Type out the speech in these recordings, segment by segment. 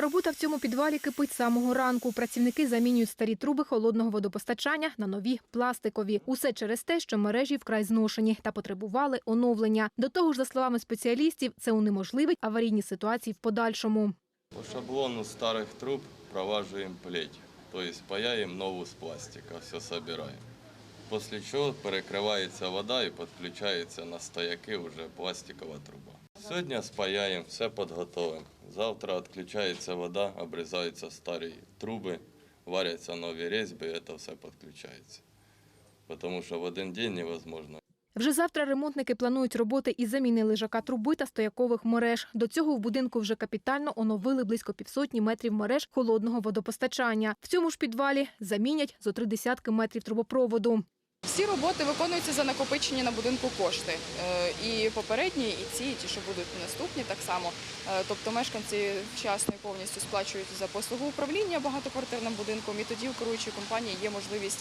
Робота в цьому підвалі кипить з самого ранку. Працівники замінюють старі труби холодного водопостачання на нові пластикові. Усе через те, що мережі вкрай зношені та потребували оновлення. До того ж, за словами спеціалістів, це унеможливить аварійні ситуації в подальшому. По шаблону старых труб проваживаем плеть, то есть паяем новую с пластика, все собираем. После чего перекривається вода і підключається на стояки вже пластикова труба. Сьогодні спаяємо, все підготовимо. Завтра відключається вода, обрізаються старі труби, варяться нові різьби, і це все підключається. Тому що в один день невозможно. Вже завтра ремонтники планують роботи із заміни лежака труби та стоякових мереж. До цього в будинку вже капітально оновили близько півсотні метрів мереж холодного водопостачання. В цьому ж підвалі замінять зо три десятки метрів трубопроводу. Всі роботи виконуються за накопичені на будинку кошти. Е, І попередні, і ці, і ті, що будуть наступні, так само. Е, Тобто мешканці вчасно і повністю сплачують за послугу управління багатоквартирним будинком, і тоді у керуючої компанії є можливість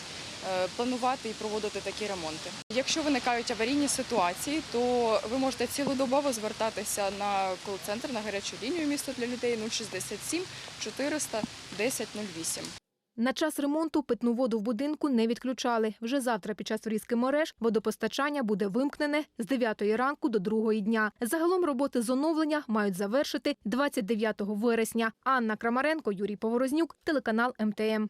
е, планувати і проводити такі ремонти. Якщо виникають аварійні ситуації, то ви можете цілодобово звертатися на кол-центр на гарячу лінію місто для людей 067 400 10 08. На час ремонту питну воду в будинку не відключали. Вже завтра під час врізки мереж водопостачання буде вимкнене з 9 ранку до 2 дня. Загалом роботи з оновлення мають завершити 29 вересня. Анна Крамаренко, Юрій Поворознюк, телеканал МТМ.